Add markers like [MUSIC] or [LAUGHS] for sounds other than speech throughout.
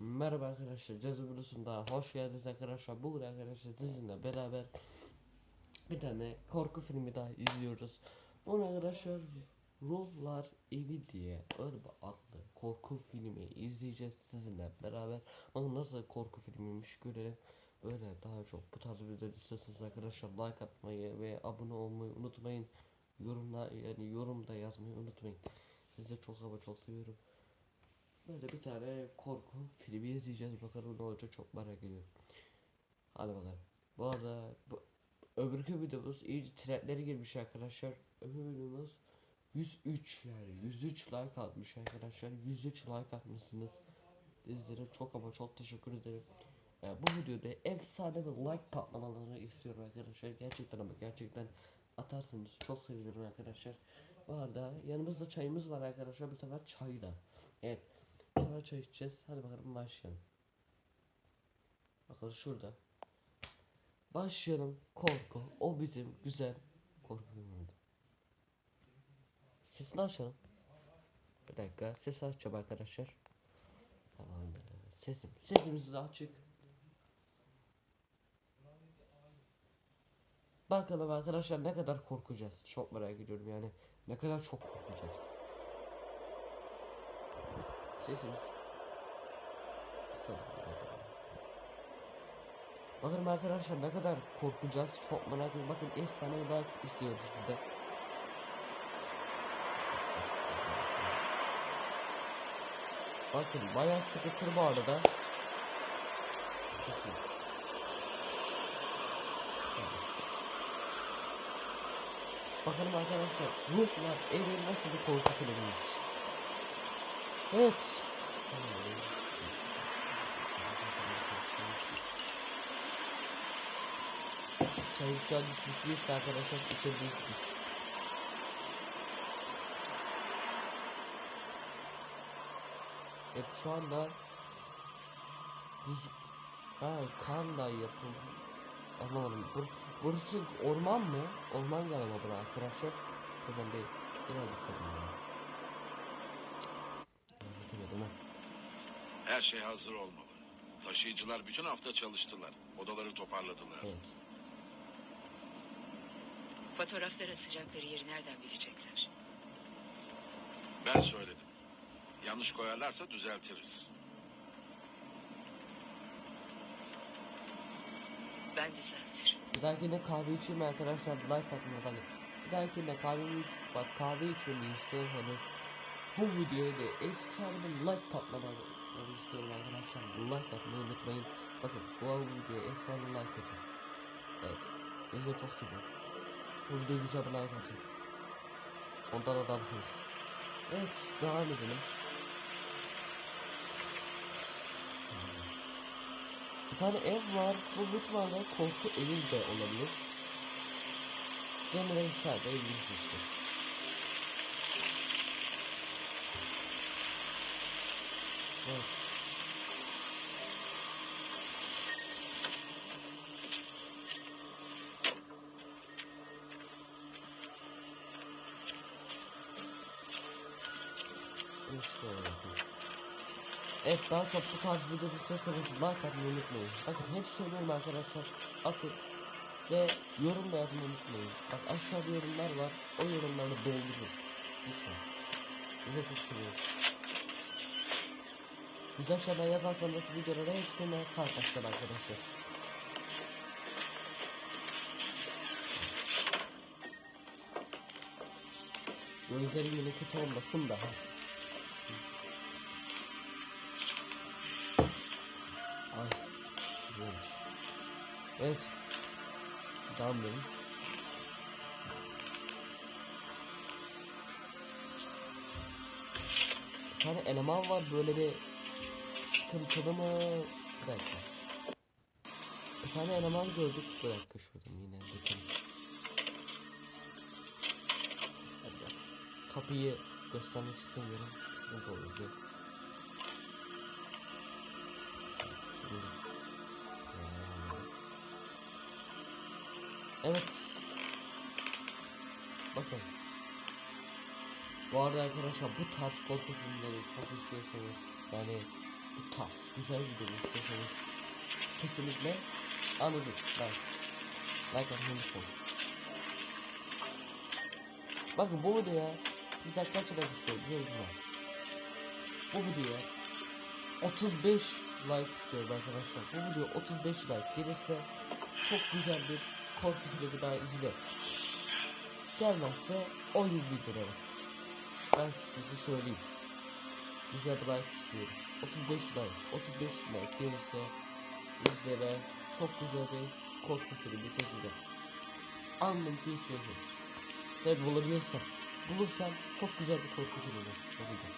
Merhaba arkadaşlar, Cazı Bulusu'nda hoş geldiniz arkadaşlar. Bugün arkadaşlar sizinle beraber bir tane korku filmi daha izliyoruz. Bunu arkadaşlar Ruhlar Evi diye öyle bir adlı korku filmi izleyeceğiz sizinle beraber. Bakın nasıl korku filmiymiş görelim. Böyle daha çok bu tarz video istiyorsanız arkadaşlar like atmayı ve abone olmayı unutmayın. Yorumla yani yorumda yazmayı unutmayın. Sizi çok ama çok seviyorum. Böyle bir tane korku filmi izleyeceğiz bakalım ne olacak çok merak ediyorum. Hadi bakalım. Bu arada bu öbürkü videomuz iyice trendlere girmiş arkadaşlar. Öbür videomuz 103 yani 103 like atmış arkadaşlar. 103 like atmışsınız. Sizlere çok ama çok teşekkür ederim. Ee, bu videoda efsane bir like patlamalarını istiyorum arkadaşlar. Gerçekten ama gerçekten atarsanız çok sevinirim arkadaşlar. Bu arada yanımızda çayımız var arkadaşlar. Bu sefer çayla. Evet. Sonra çay içeceğiz. Hadi bakalım başlayalım. Bakalım şurada. Başlayalım. Korku. O bizim güzel korku filmiydi. Sesini açalım. Bir dakika. Sesi açacağım arkadaşlar. Tamamdır. Sesim. Sesimiz açık. Bakalım arkadaşlar ne kadar korkacağız. Çok merak ediyorum yani. Ne kadar çok korkacağız. Sesimiz. Bakalım arkadaşlar ne kadar korkacağız. Çok merak ediyorum. Bakın efsane bir like istiyorum sizden. Bakın bayağı sıkıntılı bu arada. Bakalım arkadaşlar ruhlar evi nasıl bir korku filmiymiş. Evet. Çay kendisi değilse arkadaşlar içebilirsiniz. Evet şu anda buz ha karla yapıldı. Anlamadım. Bur burası orman mı? Orman galiba bura arkadaşlar. Şuradan bir ilerletelim ya. Her şey hazır olmalı. Taşıyıcılar bütün hafta çalıştılar. Odaları toparladılar. Evet. Fotoğraflara sıcakları yeri nereden bilecekler? Ben söyledim. Yanlış koyarlarsa düzeltiriz. Ben düzeltirim. Bir dahakine kahve içeyim arkadaşlar like atmayı bakın. Bir dahakine kahve iç, bak kahve içmemi istiyorsanız bu videoya da efsane bir like patlamaları istiyorum arkadaşlar. Like atmayı unutmayın. Bakın bu videoya efsane bir like atın. Evet. Sizi çok seviyorum. Bu videoya güzel bir like atın. Ondan adamsınız. Evet devam edelim. Bir tane ev var. Bu lütfen korku evi de olabilir. Geleneksel de evimiz işte. Evet. Evet daha çok bu tarz video istiyorsanız like atmayı unutmayın. Bakın hep söylüyorum arkadaşlar. Atın. Ve yorum da yazmayı unutmayın. Bak aşağıda yorumlar var. O yorumları doldurun. Lütfen. Bize çok seviyorum. Güzel şeyler yazarsanız videolara hepsine kalp atacağım arkadaşlar. Gözlerim yine kötü olmasın da. ha. Ay güzelmiş. Evet. Devam. Bir tane eleman var böyle bir sıkıntılı mı? Bir dakika. Bir tane eleman gördük. Bir dakika şuradan yine bakalım. Biraz kapıyı göstermek istemiyorum. Sıkıntı olur diye. Şöyle, şöyle. Evet. Bakın. Bu arada arkadaşlar bu tarz korku filmleri çok istiyorsanız yani tarz güzel video istiyorsanız kesinlikle anladım. Like. Like atmayı unutmayın. Bakın bu videoya sizden kaç like istiyorum biliyor musunuz? Bu videoya 35 like istiyorum arkadaşlar. Bu video 35 like gelirse çok güzel bir korku filmi daha izle. Gelmezse oyun videoları. Ben size söyleyeyim. Güzel bir like istiyorum. 35 like, 35 like gelirse sizlere çok güzel bir korku filmi seçeceğim. Anladım ki istiyorsunuz. Tabi bulabilirsem. Bulursam çok güzel bir korku filmi yapacağım.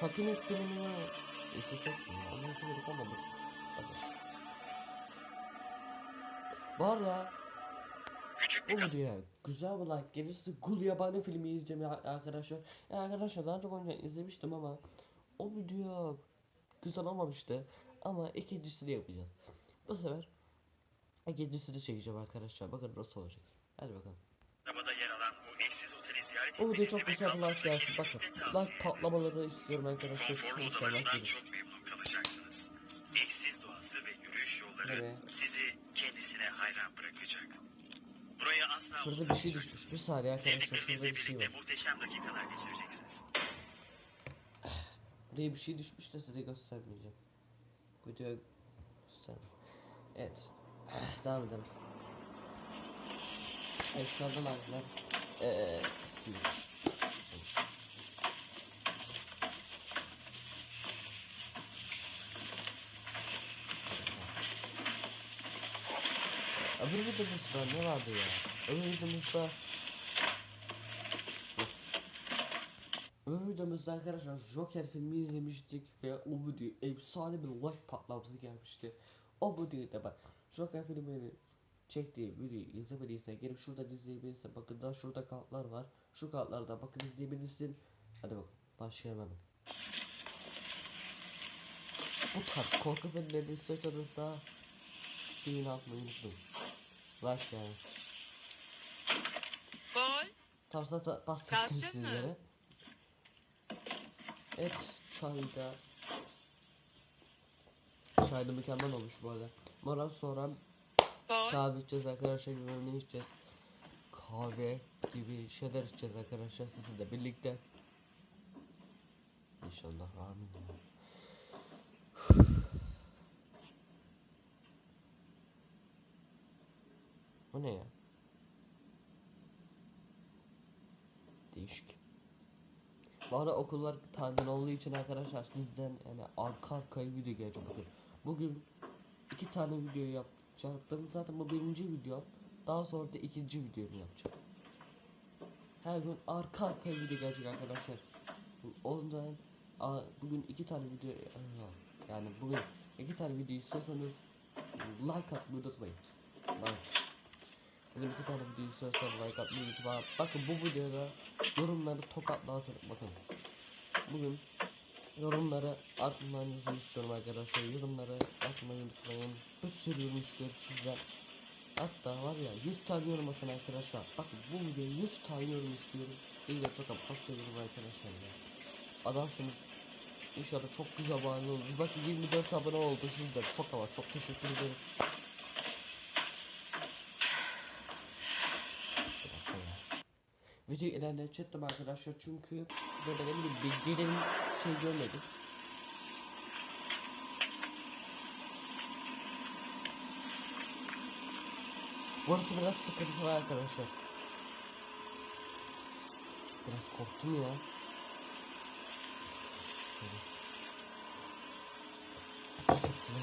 Chucky'nin filmini izlesek mi? Onu izlemedik ama dur. Bakarız. Bu arada Bu videoya güzel bir like gelirse Gul yabani filmi izleyeceğim ya arkadaşlar. Ya arkadaşlar daha çok önce izlemiştim ama o video güzel olmamıştı. Ama ikincisini yapacağız. Bu sefer ikincisini çekeceğim arkadaşlar. Bakın nasıl olacak. Hadi bakalım. O video çok güzel bir like gelsin. Bakın like patlamaları istiyorum arkadaşlar. Konforlu odalarından çok memnun kalacaksınız. Eşsiz doğası ve yürüyüş yolları Evet. sizi kendisine hayran bırakacak. Şurada bir şey düşmüş. Bir saniye arkadaşlar. Şurada bir şey var. [SIGHS] Buraya bir şey düşmüş de size göstermeyeceğim. Videoya göstermem. Evet. Ah, Devam edelim. Eşyadan aldılar. Eee istiyoruz. Öbür videomuzda ne vardı ya? Öbür videomuzda arkadaşlar Joker filmi izlemiştik ve o video efsane bir like patlaması gelmişti. O videoyu da bak Joker filmini çektiği videoyu izlemediysen gelip şurada izleyebilirsin. Bakın daha şurada kartlar var. Şu kartlarda bakın izleyebilirsin. Hadi bak başlayalım. Bu tarz korku filmlerini istiyorsanız da beğeni atmayı unutmayın. Like yani. Zaten bahsettim Kalktın mı? sizlere. Evet, çayda. Çayda mükemmel olmuş bu arada. Moral sonra Gol. kahve içeceğiz arkadaşlar, bilmem ne içeceğiz. Kahve gibi şeyler içeceğiz arkadaşlar sizinle birlikte. İnşallah amin. ya. Bu ne ya? Bu arada okullar tatil olduğu için arkadaşlar sizden yani arka arkaya video gelecek bugün. Bugün iki tane video yapacaktım. Zaten bu birinci video. Daha sonra da ikinci videomu yapacağım. Her gün arka arkaya video gelecek arkadaşlar. Ondan bugün iki tane video yani bugün iki tane video istiyorsanız like atmayı unutmayın. Like. Bugün iki tane video istiyorsanız like atmayı unutmayın. Bakın bu videoda yorumları tokatla atın bakın. Bugün yorumları atmanızı istiyorum arkadaşlar. Yorumları atmayı unutmayın. Bir sürü yorum istiyorum sizden. Hatta var ya 100 tane yorum atın arkadaşlar. Bakın bu videoya 100 tane yorum istiyorum. İyi de çok çok seviyorum arkadaşlar ya. Adamsınız. İnşallah çok güzel abone oluruz. Bakın 24 abone oldu sizler. Çok ama çok teşekkür ederim. Bir dakika ya. Videoyu ilerletecektim arkadaşlar çünkü böyle ne bileyim bilgilerin şey görmedim. Burası biraz sıkıntılı arkadaşlar. Biraz korktum ya. Sıkıntılı.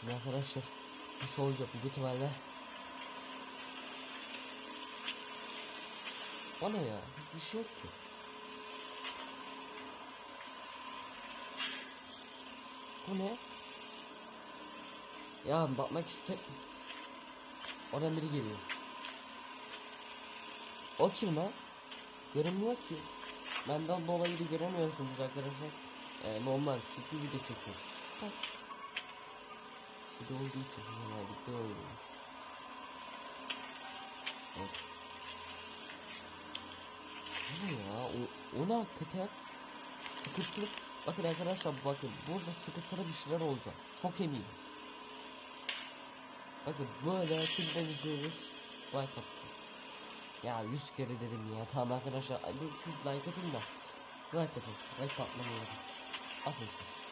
Şimdi arkadaşlar bir şey olacak büyük ihtimalle. O ne ya? Hiçbir şey yok ki. Bu ne? Ya bakmak istem. Oradan biri geliyor. O kim lan? Görünmüyor ki. Benden dolayı da göremiyorsunuz arkadaşlar. Ee, normal çünkü video çekiyoruz. Tak. Bir de olduğu için genellikle oluyor. Evet. Bu ne ya? O, ona hakikaten sıkıntılı. Bakın arkadaşlar bakın burada sıkıntılı bir şeyler olacak. Çok eminim. Bakın böyle filmler izliyoruz. Like attım. Ya yüz kere dedim ya. Tamam arkadaşlar. Siz like atın da. Like atın. Like patlamayalım. Atın siz.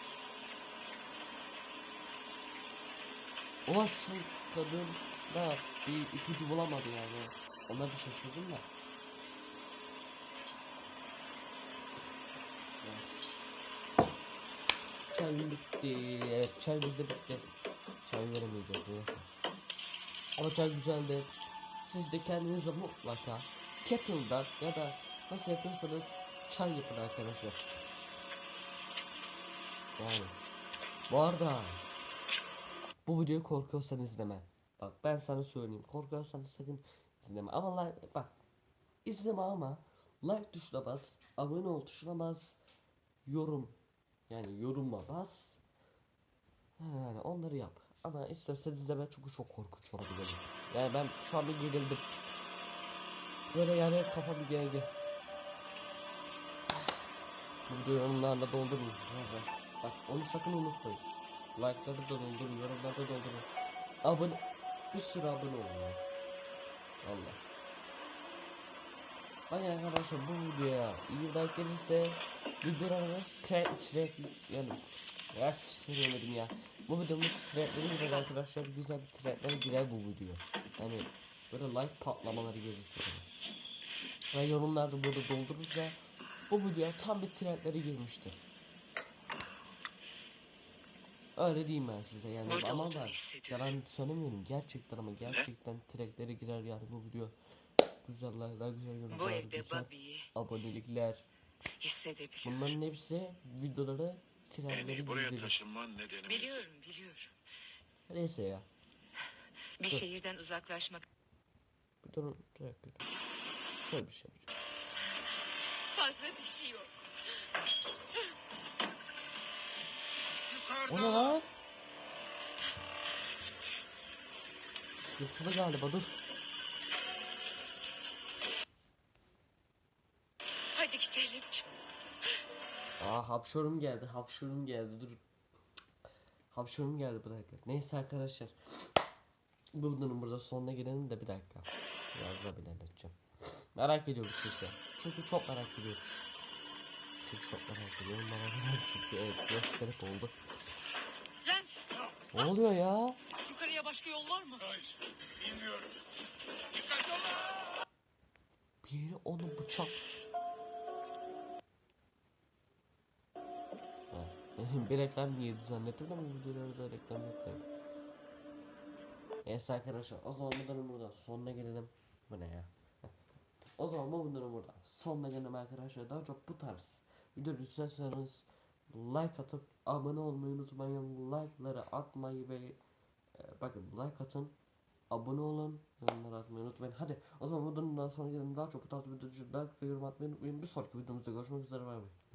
Ulan şu kadın da bir ipucu bulamadı yani. Ona bir şaşırdım da. Evet. Çay bitti. Evet çay bizde bitti. Çay veremeyeceğiz neyse. Ama çay güzeldi. Siz de kendinize mutlaka kettle'dan ya da nasıl yapıyorsanız çay yapın arkadaşlar. Yani. Bu arada bu videoyu korkuyorsan izleme. Bak ben sana söyleyeyim. Korkuyorsan sakın izleme. Ama like bak. izleme ama like tuşuna bas. Abone ol tuşuna bas. Yorum. Yani yoruma bas. Yani onları yap. Ama istersen izleme çünkü çok korkunç olabilir. Yani ben şu an bir gerildim. Böyle yani kafam bir geldi. Bu videoyu yorumlarla doldurun. Nerede? Bak onu sakın unutmayın. Like'ları da doldurun, yorumları da doldurun. Abone, bir sürü abone olun. Valla. Bakın arkadaşlar bu videoya iyi like gelirse videolarımız trend trend yani Öf söylemedim ya. Bu videomuz trendlere girer arkadaşlar. Güzel bir trendlere girer bu video. Yani böyle like patlamaları gelirse. Ve yorumlarda böyle doldurursa bu videoya tam bir trendlere girmiştir. Öyle diyeyim ben size yani Orada ama da yalan söylemiyorum gerçekten ama gerçekten trendlere girer yani bu video. Güzel like'lar, güzel yorumlar, güzel abonelikler. Bunların hepsi videoları trendlere Emi buraya taşınman nedeni Biliyorum, biliyorum. Neyse ya. Bir Dur. şehirden uzaklaşmak Bir durun, bir dakika. Şöyle bir şey yapacağım. fazla bir şey yok. O ne lan? Sıkıntılı galiba dur. Hadi gidelim. Aa hapşurum geldi, hapşurum geldi dur. Hapşurum geldi bir dakika. Neyse arkadaşlar. Bu videonun burada sonuna gelelim de bir dakika. Biraz da ilerleteceğim. Merak ediyorum çünkü. Çünkü çok merak ediyorum. Çok ediyorum. Merak ediyorum çünkü evet biraz garip oldu. Lens, Ne oluyor ya? yukarıya başka yol var mı? Hayır. Bilmiyoruz. Dikkatli olun. Bir yeri onu bıçak. [LAUGHS] Bir reklam girdi zannettim ama videolarda reklam yok galiba. Neyse arkadaşlar o zaman bunların burada sonuna gelelim. Bu ne ya? o zaman bu bunların burada sonuna gelelim arkadaşlar. Daha çok bu tarz video istiyorsanız like atıp abone olmayı unutmayın. Like'ları atmayı ve e, bakın like atın. Abone olun. Yorumları atmayı unutmayın. Hadi o zaman bu videonun daha sonra gelelim. Daha çok bu tarz video like ve yorum atmayı unutmayın. Bir sonraki videomuzda görüşmek üzere. Bay bay.